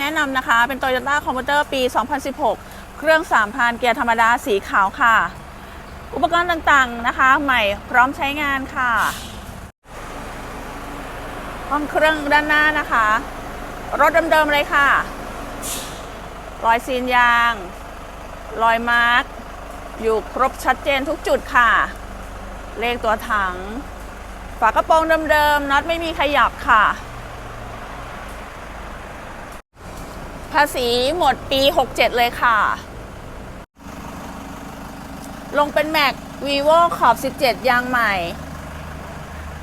แนะนำนะคะ เป็น Toyota c o m p u t e r ปี 2016 เครื่อง 3,000 เกียร์ธรรมดาสีขาวค่ะ อุปกรณ์ต่างๆนะคะ ใหม่พร้อมใช้งานค่ะ ห้องเครื่องด้านหน้านะคะ รถเดิมๆเลยค่ะ รอยซีนยาง รอยมาร์กอยู่ครบชัดเจนทุกจุดค่ะ เลขตัวถัง ฝากระโปรงเดิมๆน็อตไม่มีขยับค่ะ ภาษีหมดปี 67 เลยค่ะ ลงเป็นแม็ก vivo ขอบ 17 ยางใหม่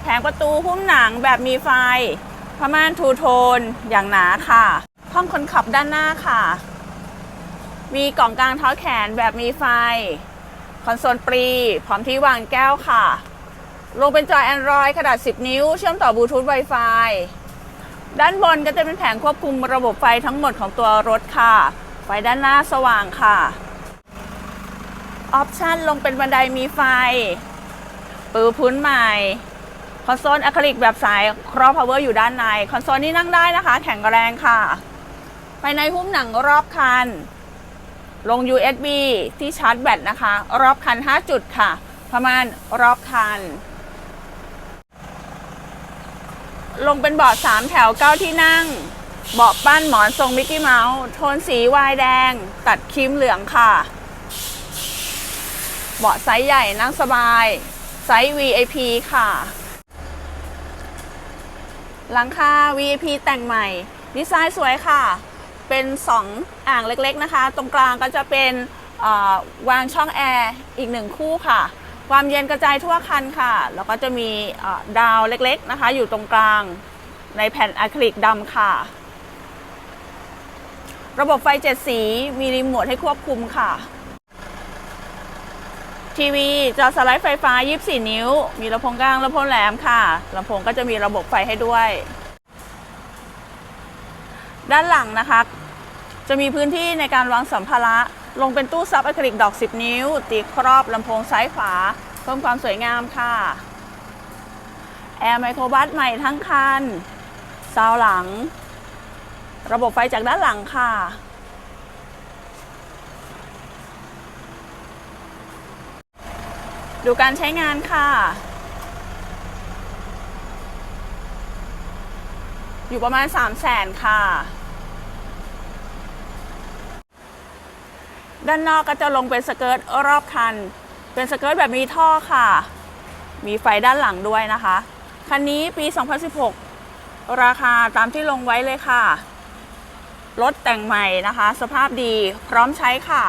แผงประตูหุ้มหนังแบบมีไฟผ้าม่านทูโทนอย่างหนาค่ะ ห้องคนขับด้านหน้าค่ะ มีกล่องกลางเท้าแขนแบบมีไฟ คอนโซลปรี พร้อมที่วางแก้วค่ะ ลงเป็นจอ Android ขนาด 10 นิ้ว เชื่อมต่อบลูทูธ Wi-Fi ด้านบนก็จะเป็นแผงควบคุมระบบไฟทั้งหมดของตัวรถค่ะ ไฟด้านหน้าสว่างค่ะ ออปชันลงเป็นบันไดมีไฟ ปือพื้นใหม่ คอนโซลอะคริลิกแบบสายครอบพาวเวอร์อยู่ด้านใน คอนโซลนี่นั่งได้นะคะ แข็งแรงค่ะ ภายในหุ้มหนังรอบคัน ลง USB ที่ชาร์จแบตนะคะ รอบคัน 5 จุดค่ะ ประมาณรอบคัน ลงเป็นเบาะ3แถว9ที่นั่ง เบาะปั้นหมอนทรงมิกกี้เมาส์ โทนสีวายแดง ตัดครีมเหลืองค่ะ เบาะไซส์ใหญ่นั่งสบาย ไซส์ VIP ค่ะ หลังคา VIP แต่งใหม่ ดีไซน์สวยค่ะ เป็น 2 อ่างเล็กๆนะคะ ตรงกลางก็จะเป็นวางช่องแอร์อีกหนึ่งคู่ค่ะ ความเย็นกระจายทั่วคันค่ะ แล้วก็จะมีดาวเล็กๆนะคะ อยู่ตรงกลางในแผ่นอะคริลิกดำค่ะ ระบบไฟเจ็ดสีมีรีโมทให้ควบคุมค่ะ ทีวีจอสไลด์ไฟฟ้า 24 นิ้ว มีลำโพงกลางลำโพงแหลมค่ะลำโพงก็จะมีระบบไฟให้ด้วย ด้านหลังนะคะ จะมีพื้นที่ในการวางสัมภาระ ลงเป็นตู้ซับอะคริลิกดอก 10 นิ้ว ตีครอบลำโพงซ้ายขวา เพิ่มความสวยงามค่ะ แอร์ไมโครบัสใหม่ทั้งคันซาวหลัง ระบบไฟจากด้านหลังค่ะ ดูการใช้งานค่ะ อยู่ประมาณ 3 0 0แสนค่ะ ด้านนอกก็จะลงเป็นสเกิร์ตรอบคัน เป็นสเกิร์ตแบบมีท่อค่ะ มีไฟด้านหลังด้วยนะคะ คันนี้ปี 2016 ราคาตามที่ลงไว้เลยค่ะ รถแต่งใหม่นะคะ สภาพดีพร้อมใช้ค่ะ